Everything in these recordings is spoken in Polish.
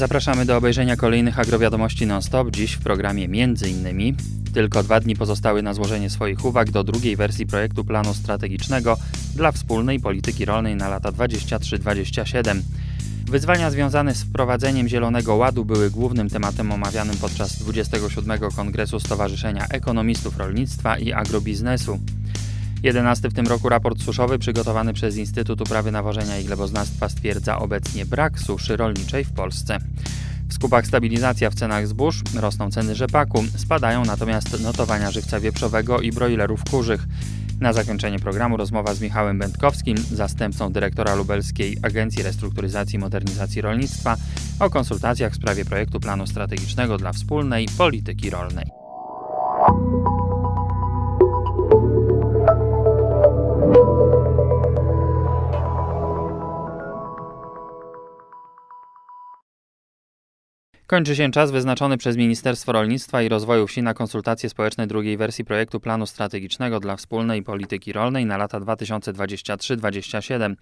Zapraszamy do obejrzenia kolejnych agrowiadomości non-stop. Dziś w programie innymi tylko dwa dni pozostały na złożenie swoich uwag do drugiej wersji projektu planu strategicznego dla wspólnej polityki rolnej na lata 23-27. Wyzwania związane z wprowadzeniem Zielonego Ładu były głównym tematem omawianym podczas 27. Kongresu Stowarzyszenia Ekonomistów Rolnictwa i Agrobiznesu. 11 w tym roku raport suszowy przygotowany przez Instytut Uprawy Nawożenia i Gleboznawstwa stwierdza obecnie brak suszy rolniczej w Polsce. W skupach stabilizacja w cenach zbóż, rosną ceny rzepaku, spadają natomiast notowania żywca wieprzowego i brojlerów kurzych. Na zakończenie programu rozmowa z Michałem Będkowskim, zastępcą dyrektora Lubelskiej Agencji Restrukturyzacji i Modernizacji Rolnictwa, o konsultacjach w sprawie projektu planu strategicznego dla wspólnej polityki rolnej. Kończy się czas wyznaczony przez Ministerstwo Rolnictwa i Rozwoju Wsi na konsultacje społeczne drugiej wersji projektu planu strategicznego dla wspólnej polityki rolnej na lata 2023-2027.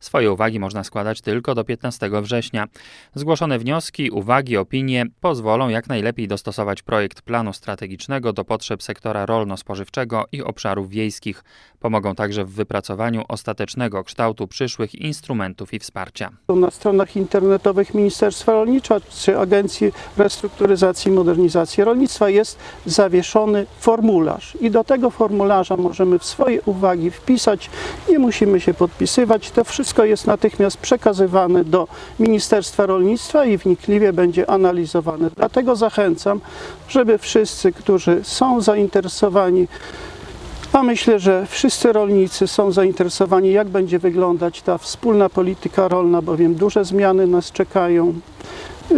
Swoje uwagi można składać tylko do 15 września. Zgłoszone wnioski, uwagi, opinie pozwolą jak najlepiej dostosować projekt planu strategicznego do potrzeb sektora rolno-spożywczego i obszarów wiejskich. Pomogą także w wypracowaniu ostatecznego kształtu przyszłych instrumentów i wsparcia. Na stronach internetowych Ministerstwa Rolnictwa czy Agencji Restrukturyzacji i Modernizacji Rolnictwa jest zawieszony formularz i do tego formularza możemy swoje uwagi wpisać, nie musimy się podpisywać. To wszystko jest natychmiast przekazywane do Ministerstwa Rolnictwa i wnikliwie będzie analizowane. Dlatego zachęcam, żeby wszyscy, którzy są zainteresowani a myślę, że wszyscy rolnicy są zainteresowani, jak będzie wyglądać ta wspólna polityka rolna, bowiem duże zmiany nas czekają,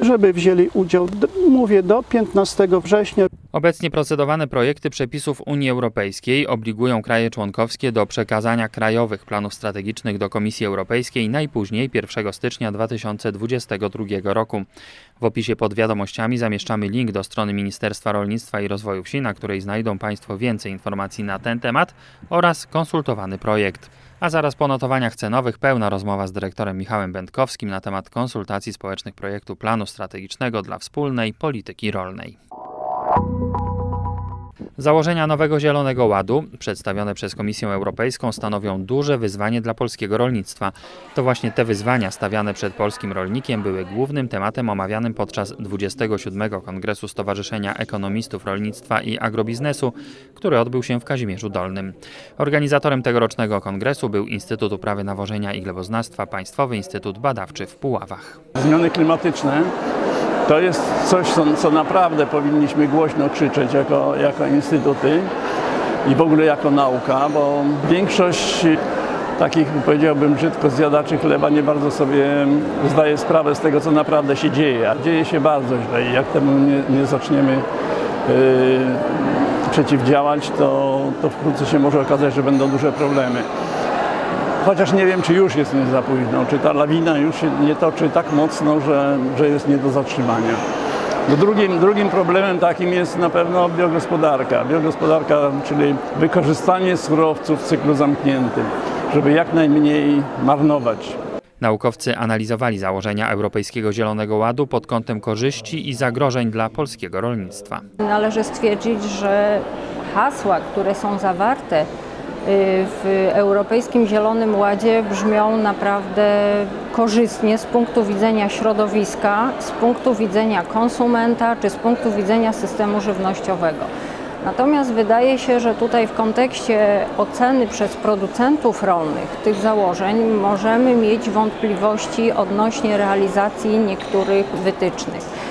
żeby wzięli udział, mówię, do 15 września. Obecnie procedowane projekty przepisów Unii Europejskiej obligują kraje członkowskie do przekazania krajowych planów strategicznych do Komisji Europejskiej najpóźniej 1 stycznia 2022 roku. W opisie pod wiadomościami zamieszczamy link do strony Ministerstwa Rolnictwa i Rozwoju Wsi, na której znajdą Państwo więcej informacji na ten temat oraz konsultowany projekt. A zaraz po notowaniach cenowych pełna rozmowa z dyrektorem Michałem Będkowskim na temat konsultacji społecznych projektu planu strategicznego dla wspólnej polityki rolnej. Założenia nowego Zielonego Ładu, przedstawione przez Komisję Europejską, stanowią duże wyzwanie dla polskiego rolnictwa. To właśnie te wyzwania stawiane przed polskim rolnikiem były głównym tematem omawianym podczas 27. Kongresu Stowarzyszenia Ekonomistów Rolnictwa i Agrobiznesu, który odbył się w Kazimierzu Dolnym. Organizatorem tegorocznego kongresu był Instytut Uprawy Nawożenia i Gleboznawstwa Państwowy Instytut Badawczy w Puławach. Zmiany klimatyczne to jest coś, co, naprawdę powinniśmy głośno krzyczeć jako, jako instytuty i w ogóle jako nauka, bo większość takich, powiedziałbym brzydko, zjadaczy chleba nie bardzo sobie zdaje sprawę z tego, co naprawdę się dzieje, a dzieje się bardzo źle i jak temu nie, nie zaczniemy yy, przeciwdziałać, to, to wkrótce się może okazać, że będą duże problemy. Chociaż nie wiem, czy już jest nie za późno, czy ta lawina już się nie toczy tak mocno, że, że jest nie do zatrzymania. No drugim, drugim problemem takim jest na pewno biogospodarka. Biogospodarka, czyli wykorzystanie surowców w cyklu zamkniętym, żeby jak najmniej marnować. Naukowcy analizowali założenia Europejskiego Zielonego Ładu pod kątem korzyści i zagrożeń dla polskiego rolnictwa. Należy stwierdzić, że hasła, które są zawarte w Europejskim Zielonym Ładzie brzmią naprawdę korzystnie z punktu widzenia środowiska, z punktu widzenia konsumenta czy z punktu widzenia systemu żywnościowego. Natomiast wydaje się, że tutaj w kontekście oceny przez producentów rolnych tych założeń możemy mieć wątpliwości odnośnie realizacji niektórych wytycznych.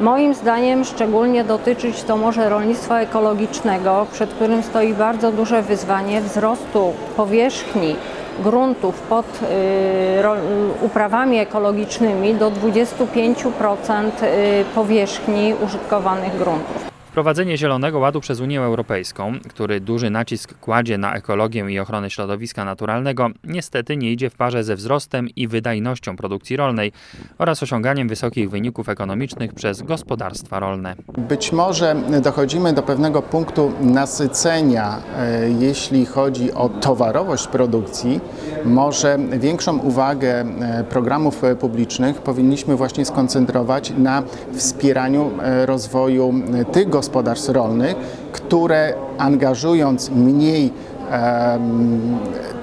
Moim zdaniem szczególnie dotyczyć to może rolnictwa ekologicznego, przed którym stoi bardzo duże wyzwanie wzrostu powierzchni gruntów pod y, ro- uprawami ekologicznymi do 25% y, powierzchni użytkowanych gruntów. Wprowadzenie Zielonego Ładu przez Unię Europejską, który duży nacisk kładzie na ekologię i ochronę środowiska naturalnego, niestety nie idzie w parze ze wzrostem i wydajnością produkcji rolnej oraz osiąganiem wysokich wyników ekonomicznych przez gospodarstwa rolne. Być może dochodzimy do pewnego punktu nasycenia, e, jeśli chodzi o towarowość produkcji. Może większą uwagę e, programów publicznych powinniśmy właśnie skoncentrować na wspieraniu e, rozwoju tych gospodarstw rolnych, które angażując mniej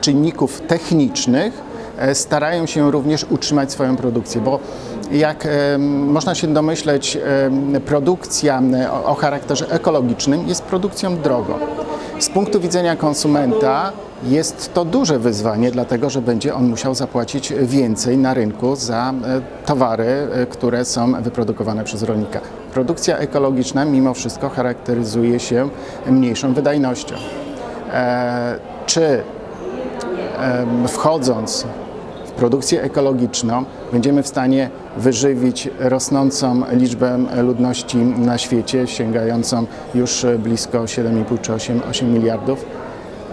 czynników technicznych, e, starają się również utrzymać swoją produkcję, bo jak można się domyśleć, produkcja o, o charakterze ekologicznym jest produkcją drogą. Z punktu widzenia konsumenta jest to duże wyzwanie, dlatego że będzie on musiał zapłacić więcej na rynku za e, towary, e, które są wyprodukowane przez rolnika. Produkcja ekologiczna mimo wszystko charakteryzuje się mniejszą wydajnością. E, Czy wchodząc produkcję ekologiczną będziemy w stanie wyżywić rosnącą liczbę ludności na świecie, sięgającą już blisko 7,5 czy 8, 8 miliardów.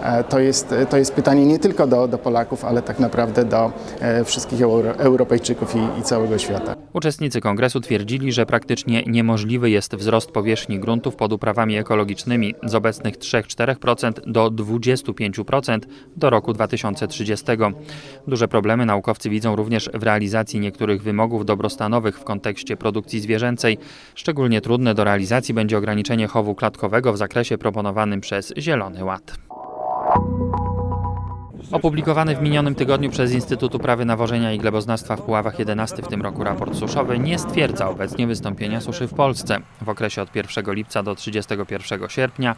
E, To jest, to jest pytanie nie tylko do, do Polaków, ale tak naprawdę do e, wszystkich Euro, Europejczyków i, i całego świata. Uczestnicy kongresu twierdzili, że praktycznie niemożliwy jest wzrost powierzchni gruntów pod uprawami ekologicznymi z obecnych 3-4% do 25% do roku 2030. Duże problemy naukowcy widzą również w realizacji niektórych wymogów dobrostanowych w kontekście produkcji zwierzęcej. Szczególnie trudne do realizacji będzie ograniczenie chowu klatkowego w zakresie proponowanym przez Zielony Ład. Opublikowany w minionym tygodniu przez Instytut Uprawy Nawożenia i Gleboznawstwa w Puławach 11 w tym roku raport suszowy nie stwierdza obecnie wystąpienia suszy w Polsce. W okresie od 1 lipca do 31 sierpnia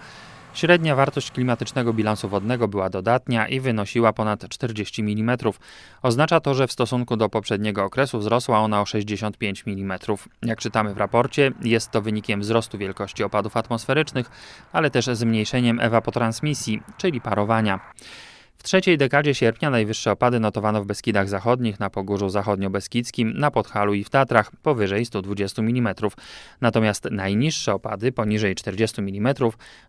średnia wartość klimatycznego bilansu wodnego była dodatnia i wynosiła ponad 40 mm. Oznacza to, że w stosunku do poprzedniego okresu wzrosła ona o 65 mm. Jak czytamy w raporcie, jest to wynikiem wzrostu wielkości opadów atmosferycznych, ale też zmniejszeniem ewapotransmisji, czyli parowania. W trzeciej dekadzie sierpnia najwyższe opady notowano w Beskidach Zachodnich, na Pogórzu Zachodnio-Beskidzkim, na Podhalu i w Tatrach powyżej 120 mm. Natomiast najniższe opady poniżej 40 mm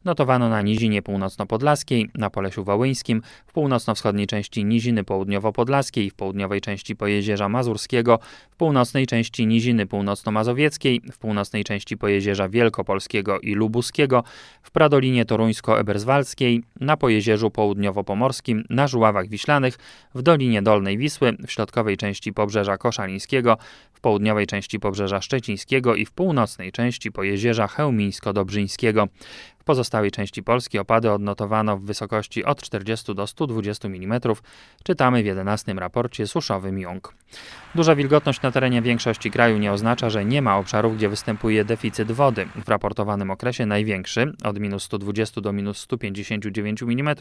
notowano na Nizinie Północno-Podlaskiej, na Polesiu Wołyńskim, w północno-wschodniej części Niziny Południowo-Podlaskiej, w południowej części Pojezierza Mazurskiego, w północnej części Niziny Północno-Mazowieckiej, w północnej części Pojezierza Wielkopolskiego i Lubuskiego, w Pradolinie Toruńsko-Eberswaldzkiej, na Pojezierzu Południowo-Pomorskim, na Żuławach Wiślanych, w Dolinie Dolnej Wisły, w środkowej części Pobrzeża Koszalińskiego, w południowej części Pobrzeża Szczecińskiego i w północnej części Pojezierza Chełmińsko-Dobrzyńskiego. Pozostałej części Polski opady odnotowano w wysokości od 40 do 120 mm, czytamy w 11 raporcie suszowym Jung. Duża wilgotność na terenie większości kraju nie oznacza, że nie ma obszarów, gdzie występuje deficyt wody. W raportowanym okresie największy, od minus 120 do minus 159 mm,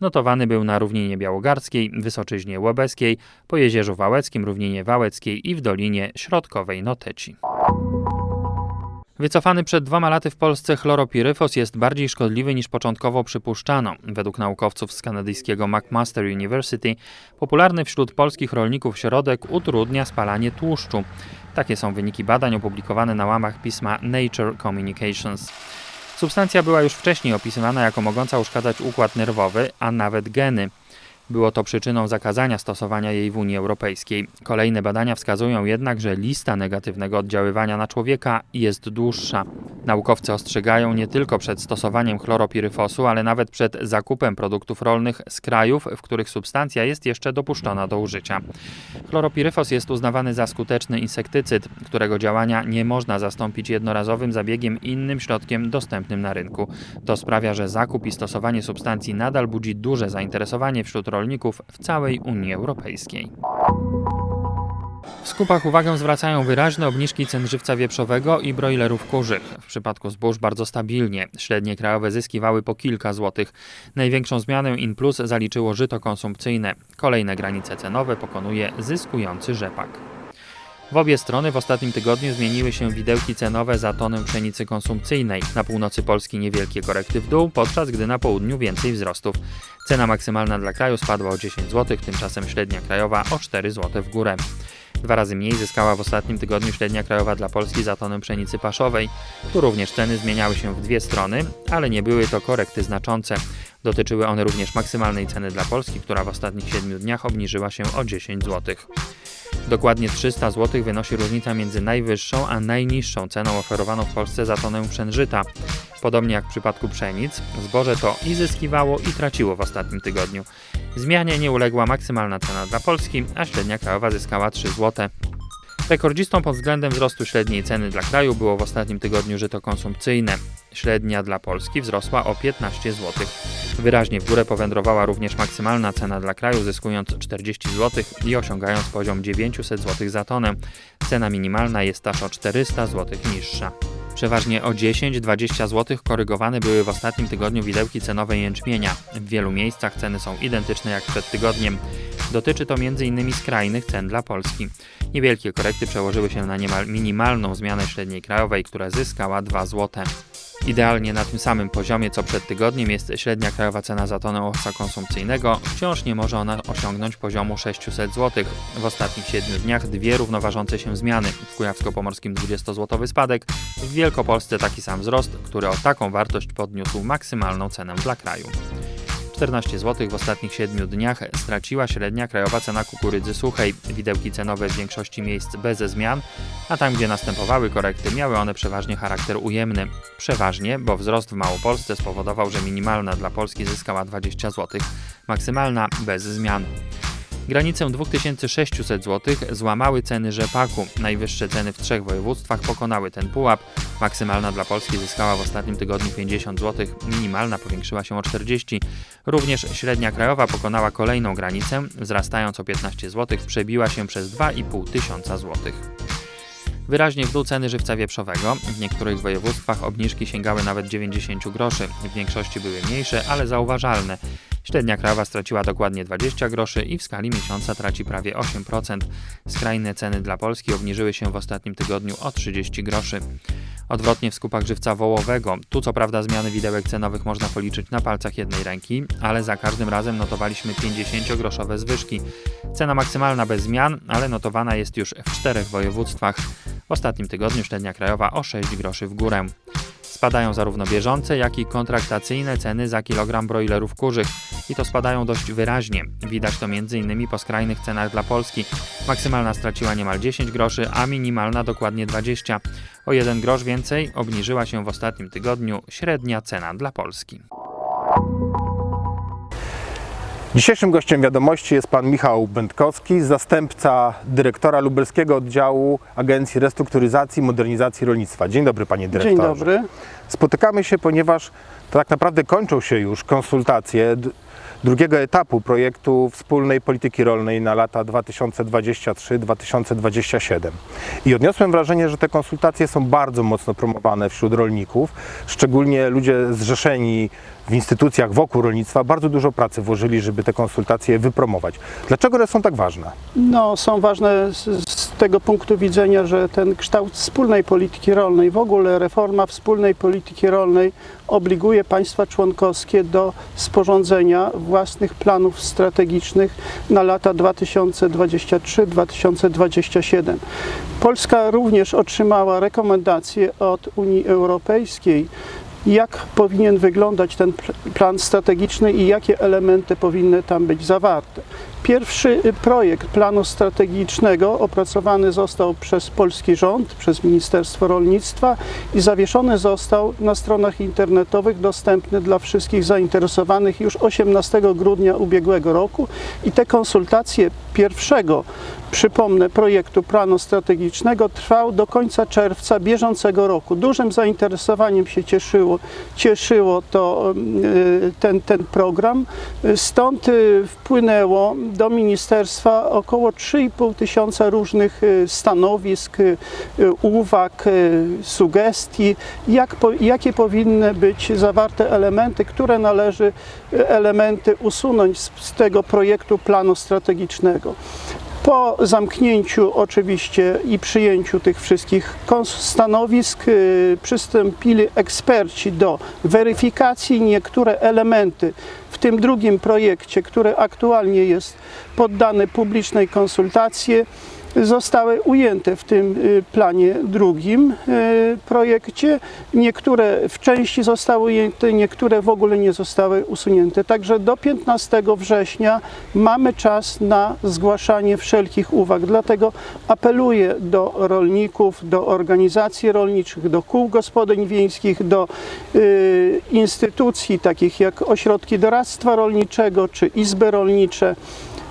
notowany był na równinie białogardzkiej, Wysoczyźnie Łobeskiej, po Jezierzu Wałeckim, równinie Wałeckiej i w Dolinie Środkowej Noteci. Wycofany przed dwoma laty w Polsce chloropiryfos jest bardziej szkodliwy niż początkowo przypuszczano. Według naukowców z kanadyjskiego McMaster University popularny wśród polskich rolników środek utrudnia spalanie tłuszczu. Takie są wyniki badań opublikowane na łamach pisma Nature Communications. Substancja była już wcześniej opisywana jako mogąca uszkadzać układ nerwowy, a nawet geny. Było to przyczyną zakazania stosowania jej w Unii Europejskiej. Kolejne badania wskazują jednak, że lista negatywnego oddziaływania na człowieka jest dłuższa. Naukowcy ostrzegają nie tylko przed stosowaniem chloropiryfosu, ale nawet przed zakupem produktów rolnych z krajów, w których substancja jest jeszcze dopuszczona do użycia. Chloropiryfos jest uznawany za skuteczny insektycyd, którego działania nie można zastąpić jednorazowym zabiegiem innym środkiem dostępnym na rynku. To sprawia, że zakup i stosowanie substancji nadal budzi duże zainteresowanie wśród rolników w całej Unii Europejskiej. W skupach uwagę zwracają wyraźne obniżki cen żywca wieprzowego i brojlerów kurzych. W przypadku zbóż bardzo stabilnie. Średnie krajowe zyski wały po kilka złotych. Największą zmianę in plus zaliczyło żyto konsumpcyjne. Kolejne granice cenowe pokonuje zyskujący rzepak. W obie strony w ostatnim tygodniu zmieniły się widełki cenowe za tonę pszenicy konsumpcyjnej. Na północy Polski niewielkie korekty w dół, podczas gdy na południu więcej wzrostów. Cena maksymalna dla kraju spadła o 10 zł, tymczasem średnia krajowa o 4 zł w górę. Dwa razy mniej zyskała w ostatnim tygodniu średnia krajowa dla Polski za tonę pszenicy paszowej. Tu również ceny zmieniały się w dwie strony, ale nie były to korekty znaczące. Dotyczyły one również maksymalnej ceny dla Polski, która w ostatnich 7 dniach obniżyła się o 10 zł. Dokładnie 300 zł wynosi różnica między najwyższą a najniższą ceną oferowaną w Polsce za tonę pszenżyta. Podobnie jak w przypadku pszenic, zboże to i zyskiwało i traciło w ostatnim tygodniu. Zmianie nie uległa maksymalna cena dla Polski, a średnia krajowa zyskała 3 zł. Rekordzistą pod względem wzrostu średniej ceny dla kraju było w ostatnim tygodniu żyto konsumpcyjne. Średnia dla Polski wzrosła o 15 zł. Wyraźnie w górę powędrowała również maksymalna cena dla kraju, zyskując 40 zł i osiągając poziom 900 zł za tonę. Cena minimalna jest aż o 400 zł niższa. Przeważnie o 10-20 zł korygowane były w ostatnim tygodniu widełki cenowe jęczmienia. W wielu miejscach ceny są identyczne jak przed tygodniem. Dotyczy to m.in. skrajnych cen dla Polski. Niewielkie korekty przełożyły się na niemal minimalną zmianę średniej krajowej, która zyskała 2 zł. Idealnie na tym samym poziomie co przed tygodniem jest średnia krajowa cena za tonę owsa konsumpcyjnego. Wciąż nie może ona osiągnąć poziomu 600 zł. W ostatnich 7 dniach dwie równoważące się zmiany. W Kujawsko-Pomorskim 20-złotowy spadek, w Wielkopolsce taki sam wzrost, który o taką wartość podniósł maksymalną cenę dla kraju. 14 zł w ostatnich 7 dniach straciła średnia krajowa cena kukurydzy suchej. Widełki cenowe w większości miejsc bez zmian, a tam gdzie następowały korekty miały one przeważnie charakter ujemny. Przeważnie, bo wzrost w Małopolsce spowodował, że minimalna dla Polski zyskała 20 zł, maksymalna bez zmian. Granicę 2600 zł złamały ceny rzepaku. Najwyższe ceny w trzech województwach pokonały ten pułap. Maksymalna dla Polski zyskała w ostatnim tygodniu 50 zł, minimalna powiększyła się o 40. Również średnia krajowa pokonała kolejną granicę, wzrastając o 15 zł, przebiła się przez 2,5 tysiąca złotych. Wyraźnie w dół ceny żywca wieprzowego. W niektórych województwach obniżki sięgały nawet 90 groszy. W większości były mniejsze, ale zauważalne. Średnia krajowa straciła dokładnie 20 groszy i w skali miesiąca traci prawie 8%. Skrajne ceny dla Polski obniżyły się w ostatnim tygodniu o 30 groszy. Odwrotnie w skupach żywca wołowego. Tu co prawda zmiany widełek cenowych można policzyć na palcach jednej ręki, ale za każdym razem notowaliśmy 50-groszowe zwyżki. Cena maksymalna bez zmian, ale notowana jest już w czterech województwach. W ostatnim tygodniu średnia krajowa o 6 groszy w górę. Spadają zarówno bieżące, jak i kontraktacyjne ceny za kilogram broilerów kurzych i to spadają dość wyraźnie. Widać to m.in. po skrajnych cenach dla Polski. Maksymalna straciła niemal 10 groszy, a minimalna dokładnie 20. O 1 grosz więcej obniżyła się w ostatnim tygodniu średnia cena dla Polski. Dzisiejszym gościem wiadomości jest pan Michał Będkowski, zastępca dyrektora lubelskiego oddziału Agencji Restrukturyzacji i Modernizacji Rolnictwa. Dzień dobry panie dyrektorze. Dzień dobry. Spotykamy się, ponieważ tak naprawdę kończą się już konsultacje drugiego etapu projektu wspólnej polityki rolnej na lata 2023-2027. I odniosłem wrażenie, że te konsultacje są bardzo mocno promowane wśród rolników, szczególnie ludzie zrzeszeni w instytucjach wokół rolnictwa bardzo dużo pracy włożyli, żeby te konsultacje wypromować. Dlaczego one są tak ważne? No, są ważne z, tego punktu widzenia, że ten kształt wspólnej polityki rolnej, w ogóle reforma wspólnej polityki rolnej obliguje państwa członkowskie do sporządzenia własnych planów strategicznych na lata 2023-2027. Polska również otrzymała rekomendacje od Unii Europejskiej jak powinien wyglądać ten pl- plan strategiczny i jakie elementy powinny tam być zawarte. Pierwszy y, projekt planu strategicznego opracowany został przez polski rząd, przez Ministerstwo Rolnictwa i zawieszony został na stronach internetowych, dostępny dla wszystkich zainteresowanych już 18 grudnia ubiegłego roku i te konsultacje pierwszego, przypomnę, projektu planu strategicznego trwał do końca czerwca bieżącego roku. Dużym zainteresowaniem się cieszyło, cieszyło to y, ten, ten program. Stąd y, wpłynęło do ministerstwa około 3,5 tysiąca różnych y, stanowisk, uwag, sugestii, jak, jakie powinny być zawarte elementy, które należy elementy usunąć z, z tego projektu planu strategicznego. Po zamknięciu oczywiście i przyjęciu tych wszystkich stanowisk y, przystąpili eksperci do weryfikacji. Niektóre elementy w tym drugim projekcie, który aktualnie jest poddany publicznej konsultacji, zostały ujęte w tym y, planie drugim y, projekcie. Niektóre w części zostały ujęte, niektóre w ogóle nie zostały usunięte. Także do 15 września mamy czas na zgłaszanie wszelkich uwag. Dlatego apeluję do rolników, do organizacji rolniczych, do kół gospodyń wiejskich, do y, instytucji takich jak ośrodki doradztwa rolniczego czy izby rolnicze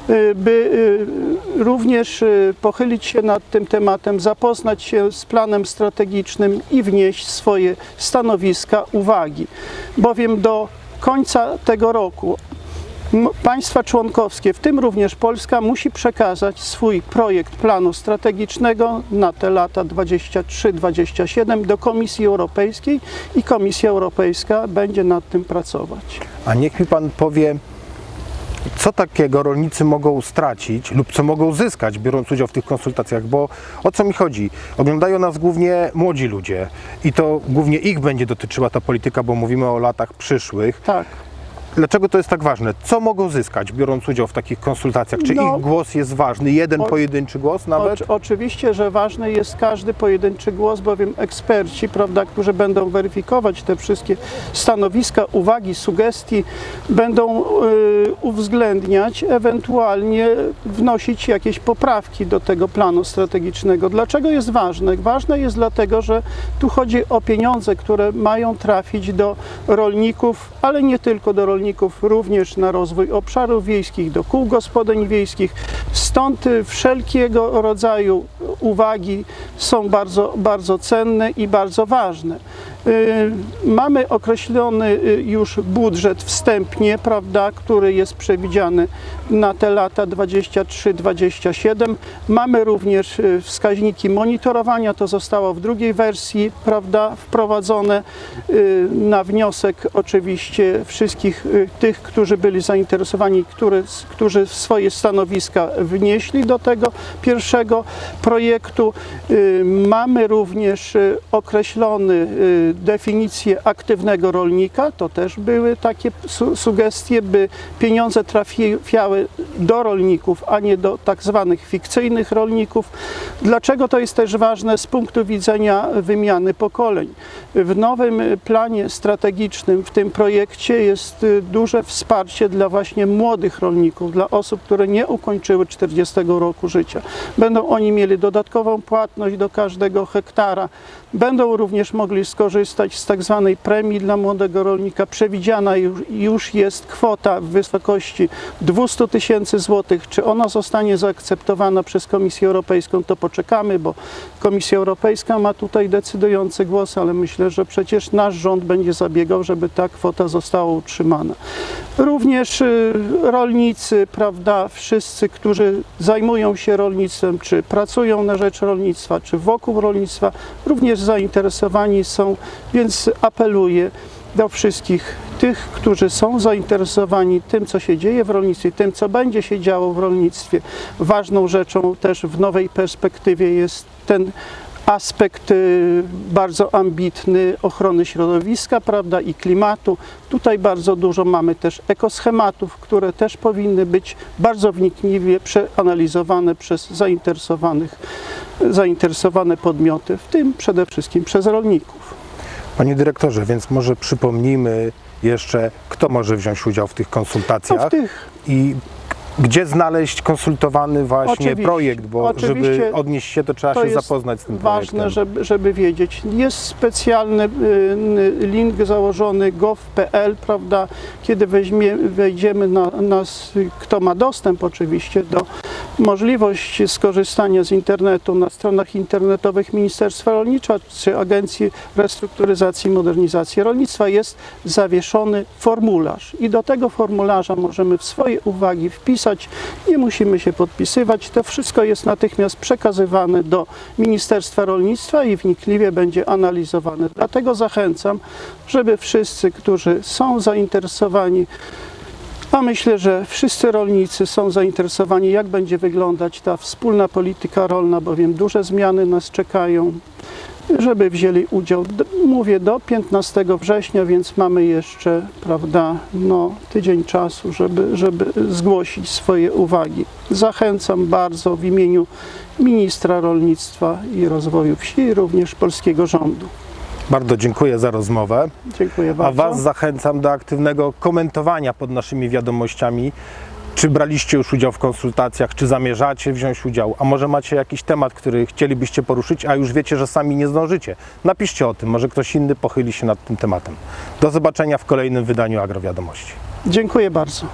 y, by y, również y, pochylić się nad tym tematem, zapoznać się z planem strategicznym i wnieść swoje stanowiska, uwagi. Bowiem do końca tego roku państwa członkowskie, w tym również Polska, musi przekazać swój projekt planu strategicznego na te lata 23-27 do Komisji Europejskiej i Komisja Europejska będzie nad tym pracować. A niech mi Pan powie, co takiego rolnicy mogą stracić lub co mogą zyskać, biorąc udział w tych konsultacjach, bo o co mi chodzi? Oglądają nas głównie młodzi ludzie i to głównie ich będzie dotyczyła ta polityka, bo mówimy o latach przyszłych. Tak. Dlaczego to jest tak ważne? Co mogą zyskać, biorąc udział w takich konsultacjach? Czy No, ich głos jest ważny? Jeden o- pojedynczy głos nawet? Oczy- oczywiście, że ważny jest każdy pojedynczy głos, bowiem eksperci, prawda, którzy będą weryfikować te wszystkie stanowiska, uwagi, sugestii, będą y, uwzględniać, ewentualnie wnosić jakieś poprawki do tego planu strategicznego. Dlaczego jest ważne? Ważne jest dlatego, że tu chodzi o pieniądze, które mają trafić do rolników, ale nie tylko do rolników, również na rozwój obszarów wiejskich, do kół gospodyń wiejskich. Stąd y, wszelkiego rodzaju uwagi są bardzo, bardzo cenne i bardzo ważne. Y, Mamy określony y, już budżet wstępnie, prawda, który jest przewidziany na te lata 23-27. Mamy również wskaźniki monitorowania, to zostało w drugiej wersji, prawda, wprowadzone na wniosek oczywiście wszystkich tych, którzy byli zainteresowani, który, którzy swoje stanowiska wnieśli do tego pierwszego projektu. Y, Mamy również y, określony y, definicję aktywnego rolnika. To też były takie su sugestie, by pieniądze trafiały do rolników, a nie do tak zwanych fikcyjnych rolników. Dlaczego to jest też ważne z punktu widzenia wymiany pokoleń? W nowym y, planie strategicznym, w tym projekcie jest y, duże wsparcie dla właśnie młodych rolników, dla osób, które nie ukończyły 40 roku życia. Będą oni mieli dodatkową płatność do każdego hektara. Będą również mogli skorzystać z tak zwanej premii dla młodego rolnika. Przewidziana już, jest kwota w wysokości 200 tysięcy złotych. Czy ona zostanie zaakceptowana przez Komisję Europejską, to poczekamy, bo Komisja Europejska ma tutaj decydujący głos, ale myślę, że przecież nasz rząd będzie zabiegał, żeby ta kwota została utrzymana. Również y, rolnicy, prawda, wszyscy, którzy zajmują się rolnictwem, czy pracują na rzecz rolnictwa, czy wokół rolnictwa, również zainteresowani są, więc apeluję do wszystkich tych, którzy są zainteresowani tym, co się dzieje w rolnictwie, tym, co będzie się działo w rolnictwie. Ważną rzeczą też w nowej perspektywie jest ten aspekt y, bardzo ambitny ochrony środowiska, prawda, i klimatu. Tutaj bardzo dużo mamy też ekoschematów, które też powinny być bardzo wnikliwie przeanalizowane przez zainteresowanych, zainteresowane podmioty, w tym przede wszystkim przez rolników. Panie dyrektorze, więc może przypomnijmy jeszcze, kto może wziąć udział w tych No, konsultacjach w tych i gdzie znaleźć konsultowany właśnie Oczywiście, projekt, bo żeby odnieść się, to trzeba to się zapoznać z tym ważne, projektem. żeby, żeby wiedzieć. Jest specjalny y, link założony gov.pl, prawda, kiedy weźmie, wejdziemy na nas, kto ma dostęp oczywiście do możliwości skorzystania z internetu na stronach internetowych Ministerstwa Rolnictwa czy Agencji Restrukturyzacji i Modernizacji Rolnictwa jest zawieszony formularz i do tego formularza możemy swoje uwagi wpisać, nie musimy się podpisywać, to wszystko jest natychmiast przekazywane do Ministerstwa Rolnictwa i wnikliwie będzie analizowane. Dlatego zachęcam, żeby wszyscy, którzy są zainteresowani a myślę, że wszyscy rolnicy są zainteresowani, jak będzie wyglądać ta wspólna polityka rolna, bowiem duże zmiany nas czekają. żeby wzięli udział. Mówię do 15 września, więc mamy jeszcze, prawda, no, tydzień czasu, żeby, żeby zgłosić swoje uwagi. Zachęcam bardzo w imieniu ministra rolnictwa i rozwoju wsi również polskiego rządu. Bardzo dziękuję za rozmowę. Dziękuję A bardzo. Was zachęcam do aktywnego komentowania pod naszymi wiadomościami. Czy braliście już udział w konsultacjach, czy zamierzacie wziąć udział, a może macie jakiś temat, który chcielibyście poruszyć, a już wiecie, że sami nie zdążycie. Napiszcie o tym, może ktoś inny pochyli się nad tym tematem. Do zobaczenia w kolejnym wydaniu Agrowiadomości. Dziękuję bardzo.